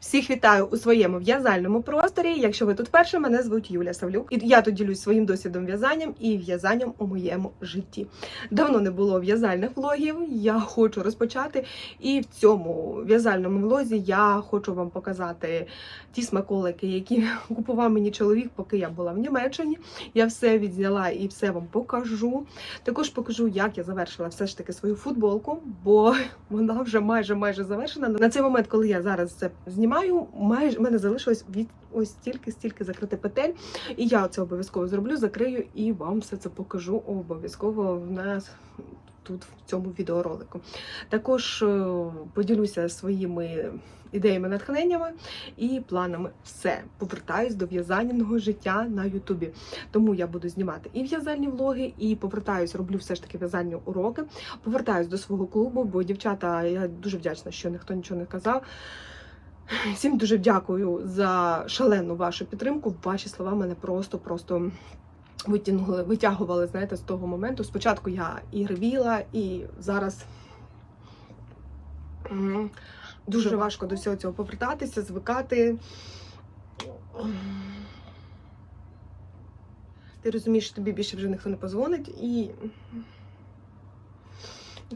Всіх вітаю у своєму в'язальному просторі. Якщо ви тут перше, мене звуть Юля Савлюк, і я тут ділюсь своїм досвідом в'язанням і в'язанням у моєму житті. Давно не було в'язальних влогів. Я хочу розпочати. І в цьому в'язальному влозі я хочу вам показати ті смаколики, які купував мені чоловік, поки я була в Німеччині. Я все відзняла і все вам покажу. Також покажу, як я завершила все ж таки свою футболку, бо вона вже майже майже завершена. На цей момент, коли я зараз це знімаю, майже в мене залишилось від ось стільки, стільки закрити петель. І я це обов'язково зроблю, закрию і вам все це покажу обов'язково в нас. Тут в цьому відеоролику. Також е, поділюся своїми ідеями, натхненнями і планами. Все, повертаюсь до в'язального життя на Ютубі. Тому я буду знімати і в'язальні влоги, і повертаюсь, роблю все ж таки в'язальні уроки. Повертаюсь до свого клубу, бо дівчата, я дуже вдячна, що ніхто нічого не казав. Всім дуже дякую за шалену вашу підтримку. Ваші слова мене просто-просто витягнули, витягували, знаєте, з того моменту. Спочатку я і ревіла, і зараз дуже важко до всього цього повертатися, звикати. Ти розумієш, що тобі більше вже ніхто не позвонить, і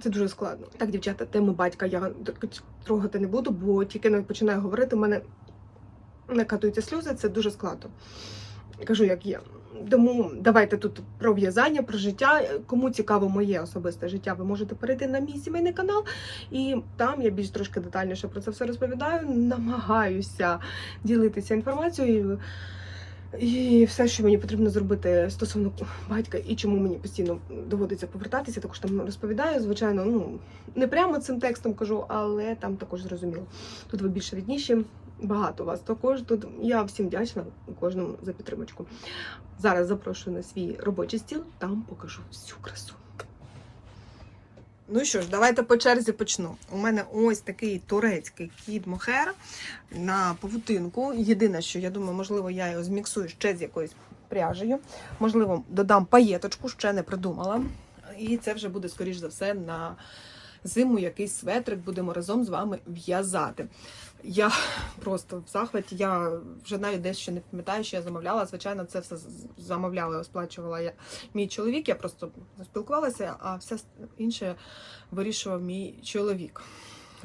це дуже складно. Так, дівчата, тему батька я трогати не буду, бо тільки не починаю говорити, в мене накатуються сльози, це дуже складно. Кажу, як є. Тому давайте тут про в'язання, про життя. Кому цікаво моє особисте життя, ви можете перейти на мій сімейний канал, і там я більш трошки детальніше про це все розповідаю. Намагаюся ділитися інформацією. І все, що мені потрібно зробити стосовно батька і чому мені постійно доводиться повертатися, також там розповідаю. Звичайно, ну не прямо цим текстом кажу, але там також зрозуміло. Тут ви більше відніші. Багато вас також тут. Я всім вдячна кожному за підтримочку. Зараз запрошую на свій робочий стіл, там покажу всю красу. Ну що ж, давайте по черзі почну. У мене ось такий турецький кіт мохер на павутинку. Єдине, що я думаю, можливо, я його зміксую ще з якоюсь пряжею. Можливо, додам паєточку, ще не придумала. І це вже буде, скоріш за все, на зиму якийсь светрик будемо разом з вами в'язати. Я просто в захваті, я вже навіть дещо не пам'ятаю, що я замовляла. Звичайно, це все замовляла, сплачувала я мій чоловік. Я просто спілкувалася, а все інше вирішував мій чоловік.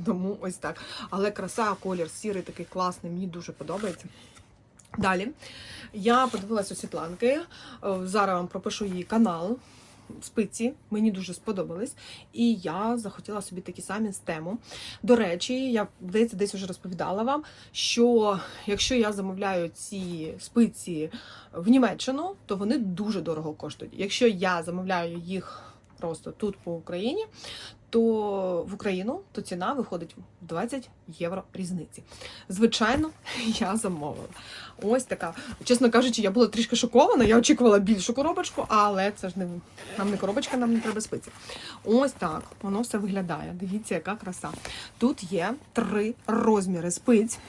Тому ось так. Але краса, колір сірий, такий класний, мені дуже подобається. Далі я подивилася у Світланки. Зараз вам пропишу її канал спиці, мені дуже сподобались, і я захотіла собі такі самі з тему. До речі, я здається, десь вже розповідала вам, що якщо я замовляю ці спиці в Німеччину, то вони дуже дорого коштують. Якщо я замовляю їх просто тут по Україні, то в Україну то ціна виходить в 20 євро різниці. Звичайно, я замовила. Ось така. Чесно кажучи, я була трішки шокована. Я очікувала більшу коробочку, але це ж не нам не коробочка, нам не треба спиці. Ось так воно все виглядає. Дивіться, яка краса. Тут є три розміри спиць.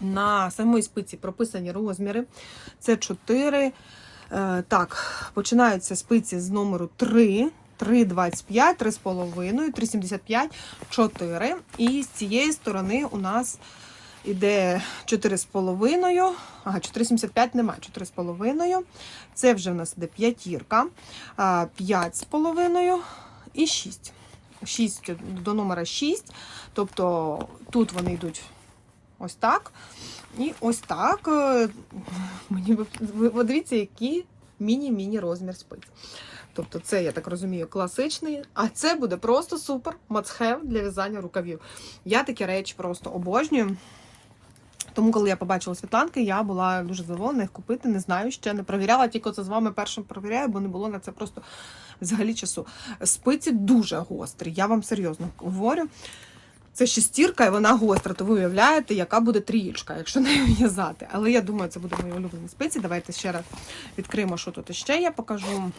На самій спиці прописані розміри. Це 4. Е, так, починаються спиці з номеру 3. 3,25, 3,5, 3,75, 4. І з цієї сторони у нас іде 4,5. Ага, 4,75 немає, 4,5. Це вже у нас іде п'ятірка, 5,5 і 6. 6 до номера 6. Тобто тут вони йдуть ось так. І ось так. Мені ви подивіться, які міні-міні розмір спиць. Тобто, це, я так розумію, класичний, а це буде просто супер мацхев для в'язання рукавів. Я такі речі просто обожнюю. Тому, коли я побачила світланки, я була дуже задоволена їх купити. Не знаю, ще не провіряла, тільки це з вами першим провіряю, бо не було на це просто взагалі часу. Спиці дуже гострі, я вам серйозно говорю. Це шестірка, і вона гостра, то ви уявляєте, яка буде трієчка, якщо не в'язати. Але я думаю, це буде мої улюблені спиці. Давайте ще раз відкриємо, що тут ще я покажу.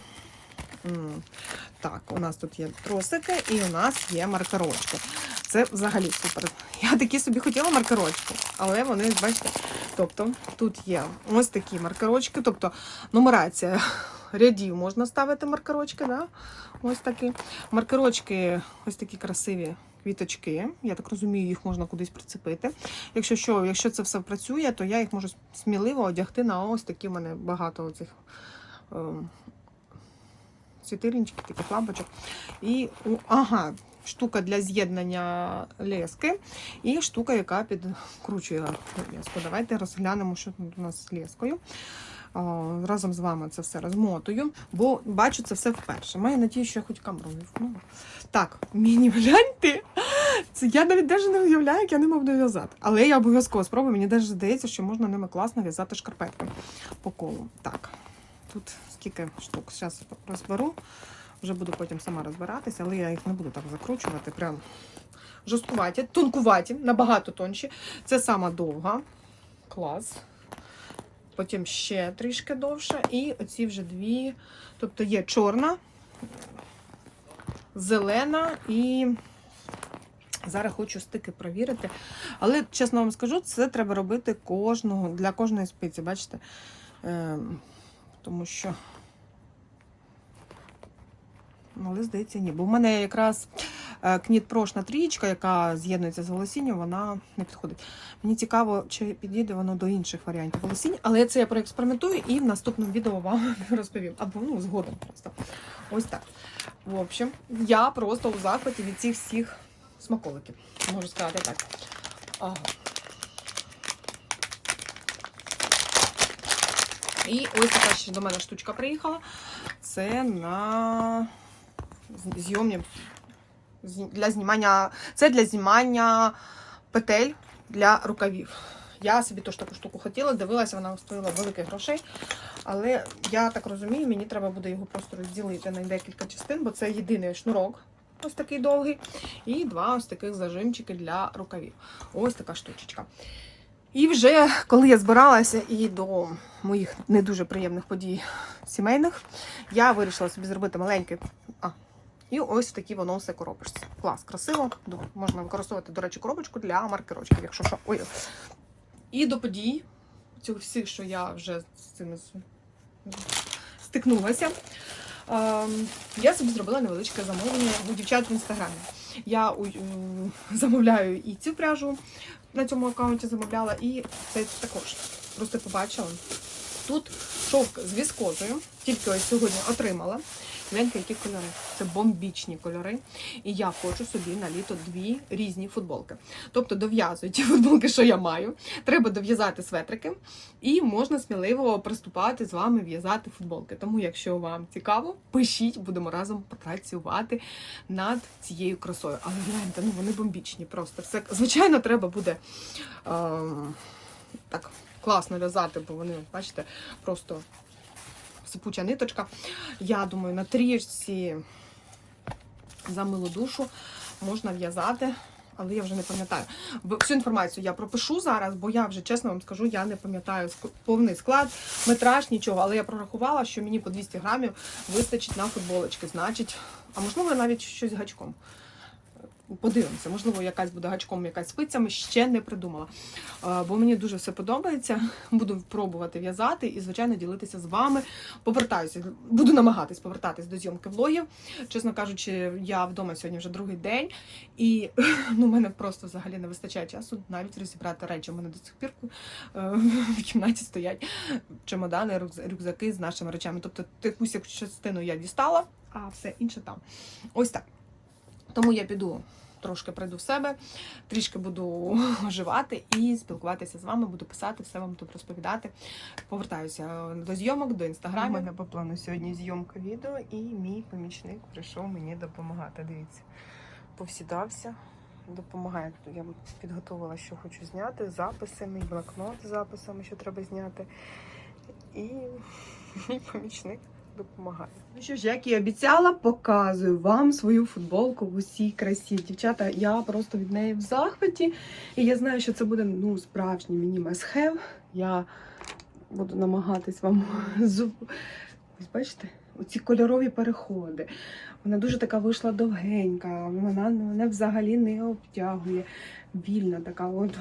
Так, у нас тут є тросики і у нас є маркерочки. Це взагалі супер. Я такі собі хотіла маркерочки, але вони, бачите, тобто тут є ось такі маркерочки, тобто нумерація рядів можна ставити маркерочки. Да? Ось такі. Маркерочки ось такі красиві квіточки. Я так розумію, їх можна кудись прицепити. Якщо що, якщо це все працює, то я їх можу сміливо одягти на ось такі в мене багато оцих ем, таких лампочок. І ага, штука для з'єднання лески і штука, яка підкручує леску. Давайте розглянемо, що тут у нас з лескою. Разом з вами це все розмотую, бо бачу це все вперше. Маю надію, що я хоч камеру вімкну. Так, міні гляньте. Це я навіть навіть не уявляю, як я ними буду в'язати. Але я обов'язково спробую. Мені навіть здається, що можна ними класно в'язати шкарпетки по колу. Так, тут скільки штук. Зараз розберу. Вже буду потім сама розбиратися, але я їх не буду так закручувати. Прям жорсткуваті, тонкуваті, набагато тонші. Це сама довга. Клас. Потім ще трішки довше. І оці вже дві. Тобто є чорна, зелена і. Зараз хочу стики провірити. Але, чесно вам скажу, це треба робити кожного, для кожної спиці, бачите? Тому що. Ну, але здається, ні. Бо в мене якраз е, кнітпрошна трієчка, яка з'єднується з волосінням, вона не підходить. Мені цікаво, чи підійде воно до інших варіантів волосінь, але це я проекспериментую і в наступному відео вам розповім. Або ну, згодом просто. Ось так. В общем, я просто у захваті від цих всіх смаколиків. Можу сказати так. Ага. І ось така ще до мене штучка приїхала. Це на зйомні для знімання. Це для знімання петель для рукавів. Я собі теж таку штуку хотіла, дивилася, вона стоїла великих грошей. Але я так розумію, мені треба буде його просто розділити на декілька частин, бо це єдиний шнурок, ось такий довгий, і два ось таких зажимчики для рукавів. Ось така штучечка. І вже коли я збиралася і до моїх не дуже приємних подій сімейних, я вирішила собі зробити маленький. А, і ось такі воно все коробочці. Клас, красиво. Можна використовувати, до речі, коробочку для маркерочків, якщо що. Ой. І до подій, цих всіх, що я вже з цими з- стикнулася. ем, Я собі зробила невеличке замовлення у дівчат в інстаграмі. Я замовляю і цю пряжу на цьому аккаунті замовляла, і це також. Просто побачила. Тут шовк з віскозою, тільки ось сьогодні отримала. Гляньте, які кольори. Це бомбічні кольори. І я хочу собі на літо дві різні футболки. Тобто дов'язую ті футболки, що я маю. Треба дов'язати светрики, і можна сміливо приступати з вами в'язати футболки. Тому, якщо вам цікаво, пишіть, будемо разом працювати над цією красою. Але гляньте, ну вони бомбічні просто. Все, звичайно, треба буде ем, так класно в'язати, бо вони, бачите, просто сипуча ниточка. Я думаю, на трієчці за милу душу можна в'язати. Але я вже не пам'ятаю. Всю інформацію я пропишу зараз, бо я вже чесно вам скажу, я не пам'ятаю повний склад, метраж, нічого. Але я прорахувала, що мені по 200 грамів вистачить на футболочки. Значить, а можливо навіть щось гачком. Подивимося, можливо, якась буде гачком, якась спицями, ще не придумала. Е, Бо мені дуже все подобається. Буду пробувати в'язати і, звичайно, ділитися з вами. Повертаюся, буду намагатись повертатись до зйомки влогів. Чесно кажучи, я вдома сьогодні вже другий день, і ну, мене просто взагалі не вистачає часу навіть розібрати речі. У мене до цих пір е, в кімнаті стоять чемодани, рюкзаки з нашими речами. Тобто якусь частину я дістала, а все інше там. Ось так. Тому я піду. Трошки прийду в себе, трішки буду оживати і спілкуватися з вами, буду писати, все вам тут розповідати. Повертаюся до зйомок, до У інстаграму. мене по плану сьогодні зйомка відео, і мій помічник прийшов мені допомагати. Дивіться, повсідався, допомагає. Я підготувала, що хочу зняти, записи, мій блокнот з записами, що треба зняти. І мій помічник допомагає. Ну що ж, як і обіцяла, показую вам свою футболку в усій красі. Дівчата, я просто від неї в захваті. І я знаю, що це буде ну, справжній мені must-have. Я буду намагатись вам зуб. Ось бачите, оці кольорові переходи. Вона дуже така вийшла довгенька, вона мене взагалі не обтягує. Вільна така. От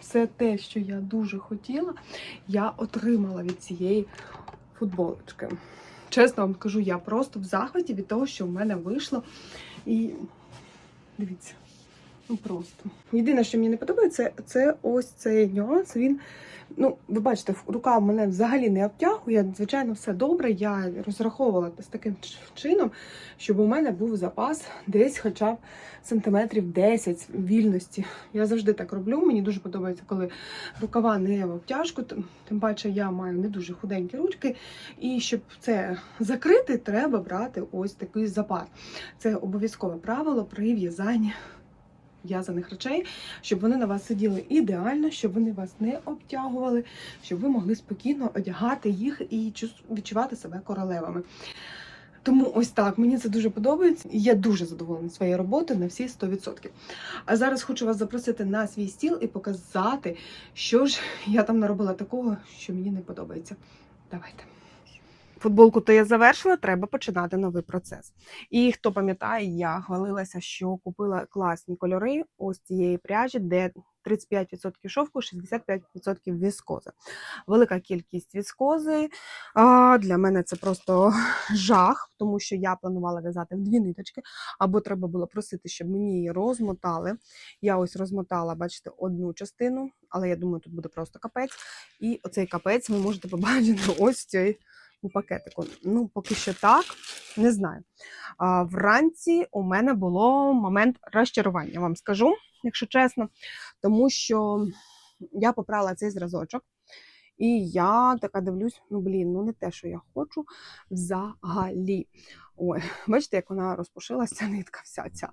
все те, що я дуже хотіла, я отримала від цієї футболочки. Чесно вам кажу, я просто в захваті від того, що в мене вийшло. І дивіться, Ну просто. Єдине, що мені не подобається, це ось цей нюанс. Він, ну, ви бачите, рука мене взагалі не обтягує. Звичайно, все добре. Я розраховувала з таким чином, щоб у мене був запас десь хоча б сантиметрів 10 вільності. Я завжди так роблю. Мені дуже подобається, коли рукава не в обтяжку. Тим паче я маю не дуже худенькі ручки. І щоб це закрити, треба брати ось такий запас. Це обов'язкове правило при в'язанні в'язаних речей, щоб вони на вас сиділи ідеально, щоб вони вас не обтягували, щоб ви могли спокійно одягати їх і відчувати себе королевами. Тому ось так, мені це дуже подобається. Я дуже задоволена своєю роботою на всі 100%. А зараз хочу вас запросити на свій стіл і показати, що ж я там наробила такого, що мені не подобається. Давайте. Футболку то я завершила, треба починати новий процес. І хто пам'ятає, я хвалилася, що купила класні кольори ось цієї пряжі, де 35% шовку, 65% віскози. Велика кількість віскози. А, для мене це просто жах, тому що я планувала в'язати в дві ниточки, або треба було просити, щоб мені її розмотали. Я ось розмотала, бачите, одну частину, але я думаю, тут буде просто капець. І оцей капець ви можете побачити ось в у пакетику. Ну, поки що так, не знаю. А, вранці у мене було момент розчарування, вам скажу, якщо чесно, тому що я попрала цей зразочок. І я така дивлюсь, ну блін, ну не те, що я хочу взагалі. Ой, бачите, як вона розпушилася, нитка вся ця.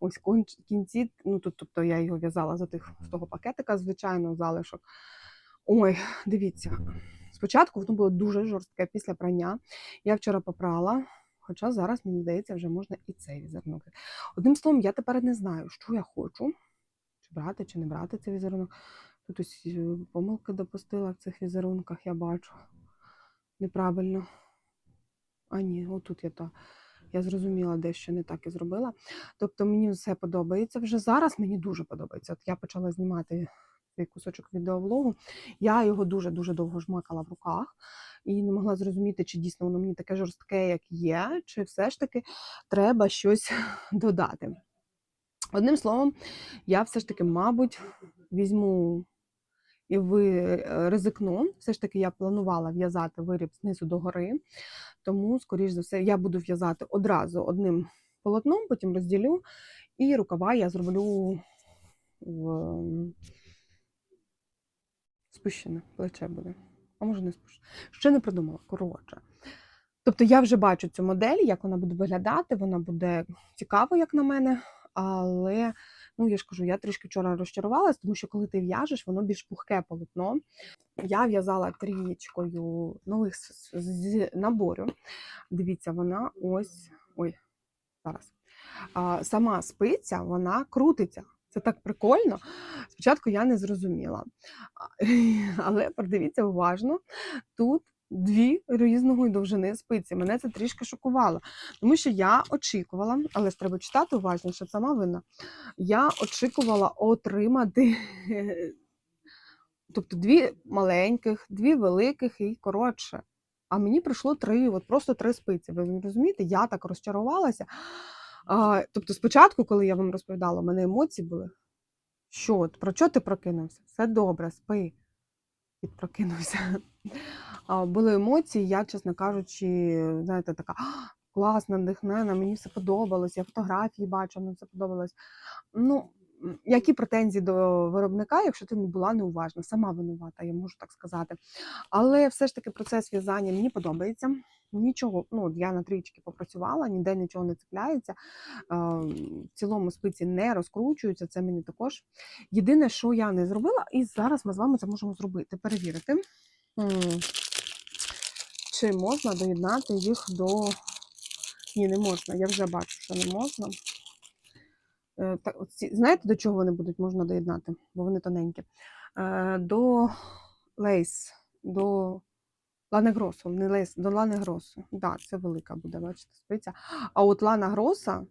Ось кінці, ну тут, тобто я його в'язала за тих з того пакетика, звичайно, залишок. Ой, дивіться. Спочатку воно було дуже жорстке після прання. Я вчора попрала, хоча зараз, мені здається, вже можна і цей візерунок. Одним словом, я тепер не знаю, що я хочу, чи брати, чи не брати цей візерунок. Тут ось е, помилки допустила в цих візерунках, я бачу. Неправильно. А ні, отут я то. Я зрозуміла, дещо не так і зробила. Тобто мені все подобається вже зараз. Мені дуже подобається. От я почала знімати цей кусочок відеовлогу. Я його дуже-дуже довго жмакала в руках і не могла зрозуміти, чи дійсно воно мені таке жорстке, як є, чи все ж таки треба щось додати. Одним словом, я все ж таки, мабуть, візьму і ви е, ризикну. Все ж таки, я планувала в'язати виріб знизу до гори, тому, скоріш за все, я буду в'язати одразу одним полотном, потім розділю, і рукава я зроблю в спущене плече буде. А може не спущене. Ще не придумала, коротше. Тобто я вже бачу цю модель, як вона буде виглядати, вона буде цікава, як на мене. Але, ну я ж кажу, я трішки вчора розчарувалась, тому що коли ти в'яжеш, воно більш пухке полотно. Я в'язала трієчкою нових з- з набору. Дивіться, вона ось. Ой, зараз. А, сама спиця, вона крутиться. Це так прикольно. Спочатку я не зрозуміла. Але подивіться уважно, тут дві різної довжини спиці. Мене це трішки шокувало, тому що я очікувала, але ж треба читати уважно, що сама винна. Я очікувала отримати. Тобто дві маленьких, дві великих і коротше. А мені прийшло три, от просто три спиці. Ви розумієте, я так розчарувалася. А, тобто, спочатку, коли я вам розповідала, у мене емоції були. Що, про що ти прокинувся? Все добре, спи. І прокинувся. А, були емоції, я, чесно кажучи, знаєте, така класна, надихнена, мені все подобалось, я фотографії бачу, мені все подобалось. Ну, які претензії до виробника, якщо ти не була неуважна, сама винувата, я можу так сказати. Але все ж таки процес в'язання мені подобається. Нічого, ну я на трічки попрацювала, ніде нічого не цепляється. В цілому спиці не розкручуються, це мені також. Єдине, що я не зробила, і зараз ми з вами це можемо зробити, перевірити. Чи можна доєднати їх до. Ні, не можна. Я вже бачу, що не можна. Е, Так, знаєте, до чого вони будуть можна доєднати? Бо вони тоненькі. Е, До лейс, до Лани Гросу, не лейс, до Лани Гросу. Так, да, це велика буде, бачите, спиця. А от Лана Гроса,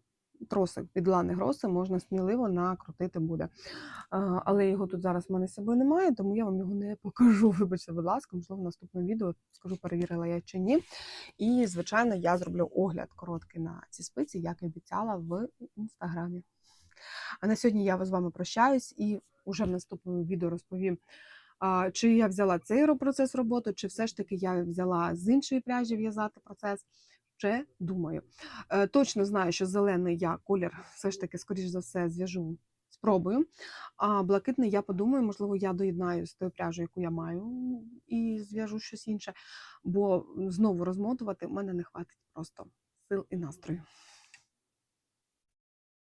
тросик від Лани Гроси можна сміливо накрутити буде. Але його тут зараз в мене з собою немає, тому я вам його не покажу. Вибачте, будь ласка, можливо, в наступному відео скажу, перевірила я чи ні. І, звичайно, я зроблю огляд короткий на ці спиці, як і обіцяла в інстаграмі. А на сьогодні я з вами прощаюсь і вже в наступному відео розповім, чи я взяла цей процес роботи, чи все ж таки я взяла з іншої пряжі в'язати процес. Ще думаю. Е, Точно знаю, що зелений я колір все ж таки, скоріш за все, зв'яжу спробую. А блакитний я подумаю, можливо, я доєднаю з тою пряжею, яку я маю, і зв'яжу щось інше. Бо знову розмотувати в мене не хватить просто сил і настрою.